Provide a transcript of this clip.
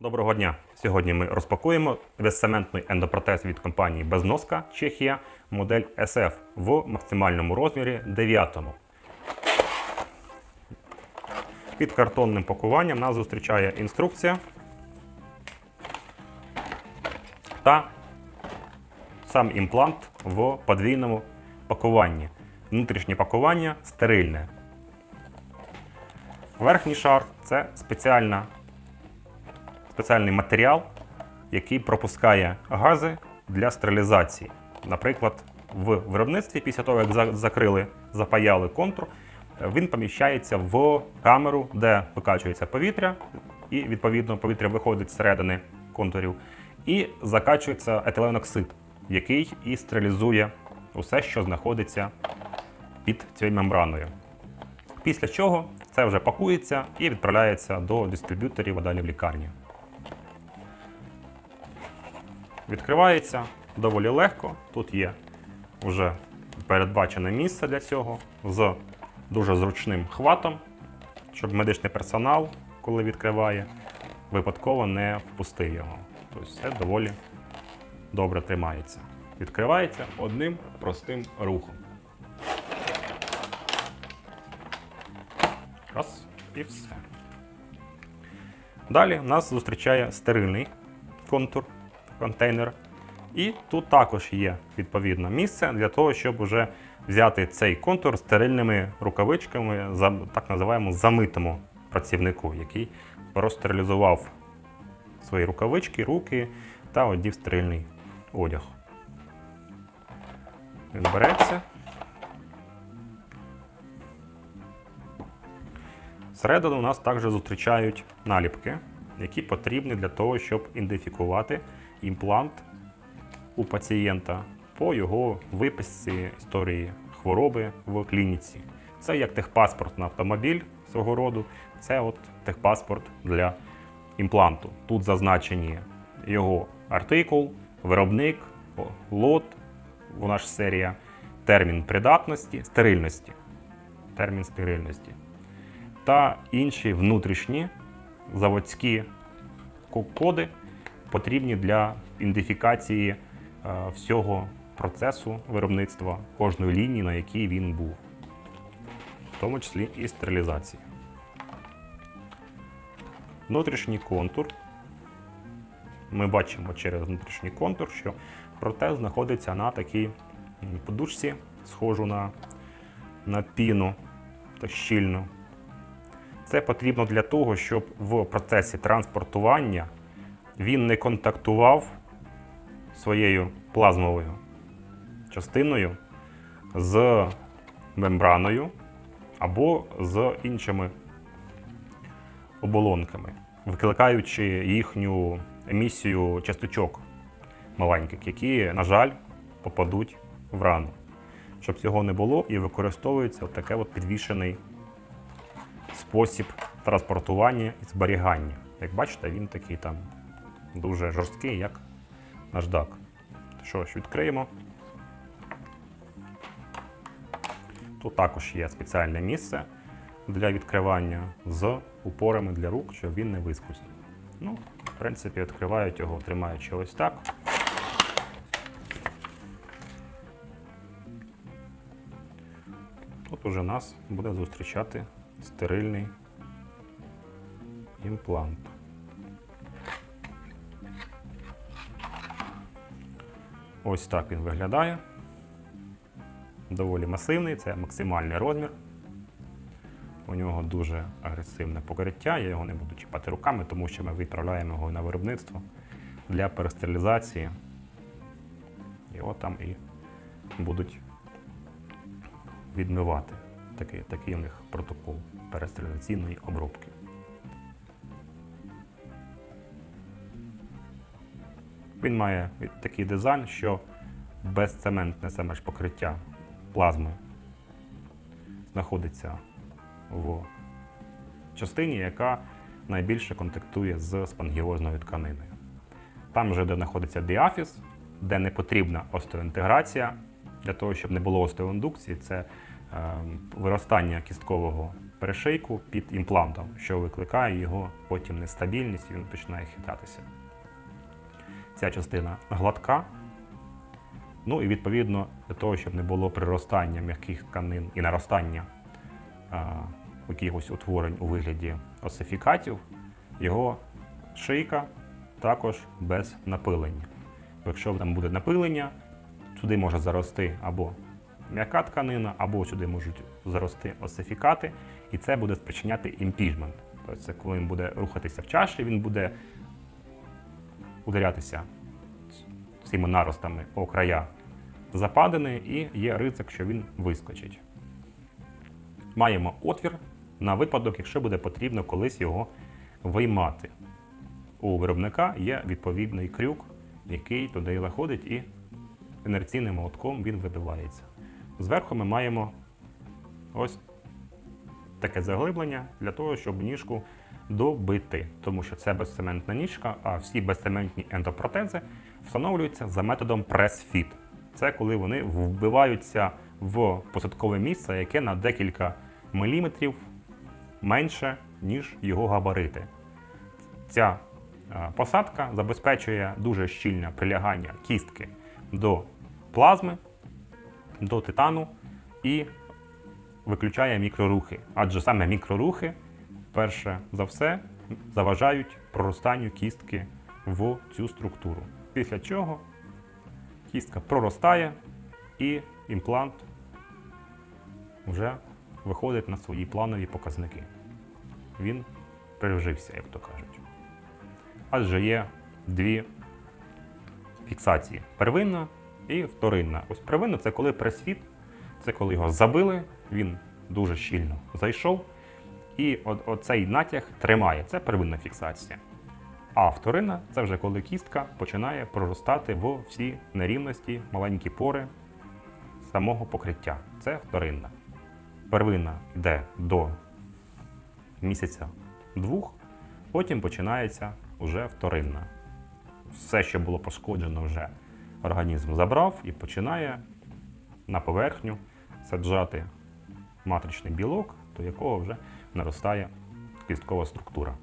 Доброго дня! Сьогодні ми розпакуємо безцементний ендопротез від компанії Безноска Чехія, модель SF в максимальному розмірі 9. Під картонним пакуванням нас зустрічає інструкція та сам імплант в подвійному пакуванні. Внутрішнє пакування стерильне. Верхній шар це спеціальна спеціальний матеріал, який пропускає гази для стерилізації. Наприклад, в виробництві, після того, як закрили, запаяли контур, він поміщається в камеру, де викачується повітря, і відповідно повітря виходить зсередини контурів, і закачується етиленоксид, який і стерилізує усе, що знаходиться під цією мембраною. Після чого це вже пакується і відправляється до дистриб'юторів а далі в лікарні. Відкривається доволі легко. Тут є вже передбачене місце для цього з дуже зручним хватом, щоб медичний персонал, коли відкриває, випадково не впустив його. Тобто все доволі добре тримається. Відкривається одним простим рухом. Раз і все. Далі нас зустрічає стерильний контур, контейнер. І тут також є відповідно місце для того, щоб вже взяти цей контур стерильними рукавичками, так називаємо замитому працівнику, який простерилізував свої рукавички, руки та одів стерильний одяг. Він береться. Всередину нас також зустрічають наліпки, які потрібні для того, щоб ідентифікувати імплант у пацієнта по його виписці історії хвороби в клініці. Це як техпаспорт на автомобіль свого роду, це от техпаспорт для імпланту. Тут зазначені його артикул, виробник, лот, вона ж серія, термін придатності, стерильності. Термін стерильності та інші внутрішні заводські коди потрібні для ідентифікації е, всього процесу виробництва кожної лінії, на якій він був, в тому числі і стерилізації. Внутрішній контур. Ми бачимо через внутрішній контур, що протез знаходиться на такій подушці, схожу на, на піну та щільну. Це потрібно для того, щоб в процесі транспортування він не контактував своєю плазмовою частиною з мембраною або з іншими оболонками, викликаючи їхню емісію часточок маленьких, які, на жаль, попадуть в рану. Щоб цього не було, і використовується таке підвішений спосіб транспортування і зберігання. Як бачите, він такий там дуже жорсткий, як наждак. Що ж, відкриємо. Тут також є спеціальне місце для відкривання з упорами для рук, щоб він не вискользнув. Ну, в принципі, відкривають його, тримаючи ось так. Тут уже нас буде зустрічати стерильний імплант. Ось так він виглядає. Доволі масивний, це максимальний розмір. У нього дуже агресивне покриття, я його не буду чіпати руками, тому що ми відправляємо його на виробництво для перестерилізації. Його там і будуть відмивати. Такий, такий у них протокол перестерилізаційної обробки. Він має такий дизайн, що безцементне саме ж покриття плазми знаходиться в частині, яка найбільше контактує з спангіозною тканиною. Там же, де знаходиться діафіз, де не потрібна остеоінтеграція, для того, щоб не було остеоіндукції, це е, виростання кісткового перешийку під імплантом, що викликає його потім нестабільність і він починає хитатися. Ця частина гладка. Ну і відповідно для того, щоб не було приростання м'яких тканин і наростання а, якихось утворень у вигляді осифікатів, його шийка також без напилення. Якщо там буде напилення, сюди може зарости або м'яка тканина, або сюди можуть зарости осифікати, і це буде спричиняти імпіжмент. Тобто це коли він буде рухатися в чаші, він буде ударятися цими наростами о края западини, і є ризик, що він вискочить. Маємо отвір на випадок, якщо буде потрібно колись його виймати. У виробника є відповідний крюк, який туди заходить і інерційним молотком він вибивається. Зверху ми маємо ось таке заглиблення для того, щоб ніжку добити, тому що це безцементна ніжка, а всі безцементні ендопротези встановлюються за методом прес-фіт. Це коли вони вбиваються в посадкове місце, яке на декілька міліметрів менше, ніж його габарити. Ця е, посадка забезпечує дуже щільне прилягання кістки до плазми, до титану і виключає мікрорухи. Адже саме мікрорухи, перше за все, заважають проростанню кістки в цю структуру. Після чого кістка проростає і імплант вже виходить на свої планові показники. Він пережився, як то кажуть. Адже є дві фіксації: первинна і вторинна. Ось первинна це коли пресфіт, це коли його забили, він дуже щільно зайшов, і оцей натяг тримає. Це первинна фіксація. А вторинна це вже коли кістка починає проростати в всі нерівності, маленькі пори самого покриття. Це вторинна. Первинна йде до місяця двох, потім починається вже вторинна. Все, що було пошкоджено, вже організм забрав і починає на поверхню саджати матричний білок, якого вже наростає кісткова структура.